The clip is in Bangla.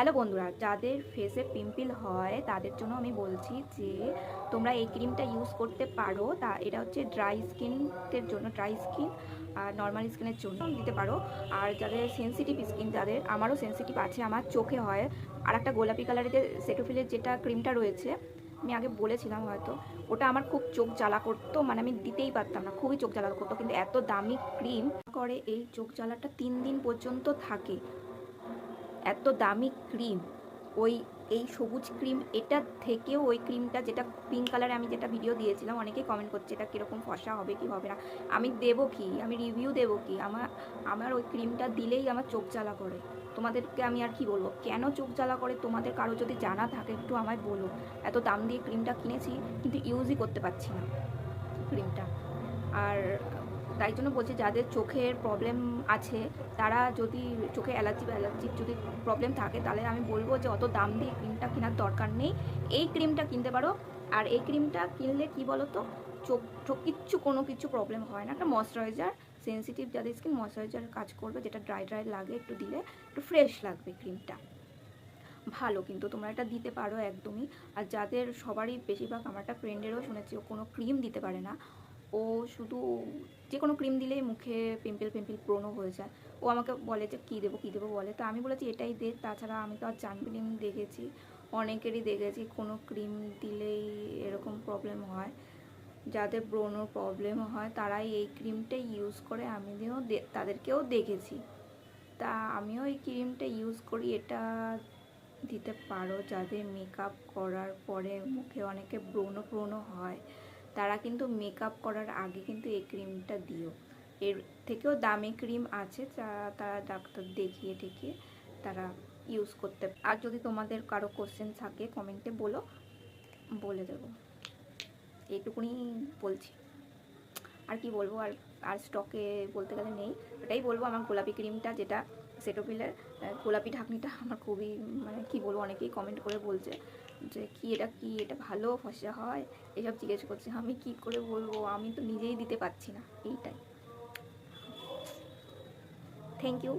হ্যালো বন্ধুরা, যাদের ফেসে পিম্পল হয়, তাদের জন্য আমি বলছি যে, তোমরা এই ক্রিমটা ইউজ করতে পারো। তা, এটা হচ্ছে ড্রাই স্কিনের জন্য ড্রাই স্কিন আর নর্মাল স্কিনের জন্য দিতে পারো। আর যাদের সেনসিটিভ স্কিন যাদের আমারও সেনসিটিভ আছে, আমার চোখে হয় আর একটা গোলাপি কালারের যে সেটোফিলের যেটা ক্রিমটা রয়েছে, আমি আগে বলেছিলাম হয়তো, ওটা আমার খুব চোখ জ্বালা করতো মানে আমি দিতেই পারতাম না, খুবই চোখ জ্বালা করতো, কিন্তু এত দামি ক্রিম করে এই চোখ জ্বালাটা তিন দিন পর্যন্ত থাকে। এত দামি ক্রিম, ওই, এই সবুজ ক্রিম, এটা থেকেও ওই ক্রিমটা যেটা পিঙ্ক কালারে আমি যেটা ভিডিও দিয়েছিলাম, অনেকেই কমেন্ট করছে এটা কীরকম ফসা হবে কি হবে না। আমি দেবো কি? আমি রিভিউ দেবো কি? আমার আমার ওই ক্রিমটা দিলেই আমার চোখ জ্বালা করে। তোমাদেরকে আমি আর কি বলব? কেন চোখ জ্বালা করে? তোমাদের কারও যদি জানা থাকে একটু আমায় বলো। এত দাম দিয়ে ক্রিমটা কিনেছি, কিন্তু ইউজই করতে পারছি না, ক্রিমটা। আর তাই জন্য বলছি যাদের চোখের প্রবলেম আছে, তারা যদি চোখে অ্যালার্জি বা অ্যালার্জির যদি প্রবলেম থাকে, তাহলে আমি বলব যে অত দাম দিয়ে ক্রিমটা কেনার দরকার নেই। এই ক্রিমটা কিনতে পারো, আর এই ক্রিমটা কিনলে কি বলো তো চোখ, কিচ্ছু কোনো কিছু প্রবলেম হয় না। একটা ময়শ্চারাইজার সেন্সিটিভ যাদের স্কিন ময়শ্চারাইজার কাজ করবে, যেটা ড্রাই ড্রাই লাগে একটু দিলে, একটু ফ্রেশ লাগবে ক্রিমটা ভালো কিন্তু, তোমরা এটা দিতে পারো একদমই। আর যাদের সবারই বেশিরভাগ আমার একটা ফ্রেন্ডেরও শুনেছি, ও কোনো ক্রিম দিতে পারে না। ও শুধু যে কোনো ক্রিম দিলেই মুখে পিম্পল পিম্পল ব্রণ হয়ে যায়। ও আমাকে বলে যে, কী দেবো কী দেবো? বলে। তো আমি বলেছি, এটাই দে। তাছাড়া আমি তো আর জানবিলিম দেখেছি। অনেকেরই দেখেছি, কোনো ক্রিম দিলেই এরকম প্রবলেম হয়। যাদের ব্রণর প্রবলেম হয়, তারাই এই ক্রিমটা ইউজ করে আমিও দে- তাদেরকেও দেখেছি। তা আমিও এই ক্রিমটা ইউজ করি, এটা দিতে পারো। যাদের মেকআপ করার পরে মুখে অনেকে ব্রণ ব্রণ হয়। তারা কিন্তু মেকআপ করার আগে কিন্তু এই ক্রিমটা দিও। এর থেকেও দামি ক্রিম আছে যা তারা ডাক্তার দেখিয়ে ঠেকিয়ে তারা ইউজ করতে আর যদি তোমাদের কারও কোশ্চেন থাকে কমেন্টে বলো, বলে দেবো। এইটুকুনি বলছি। আর কি বলব, আর আর স্টকে বলতে গেলে নেই, ওটাই বলব আমার গোলাপি ক্রিমটা যেটা সেটোফিলের গোলাপি ঢাকনিটা আমার খুবই মানে কি বলব, অনেকেই কমেন্ট করে বলছে যে কি এটা কি, এটা ভালো, ফসা হয়? এসব জিজ্ঞেস করছে, আমি কি করে বলব? আমি তো নিজেই দিতে পারছি না, এইটাই। Thank you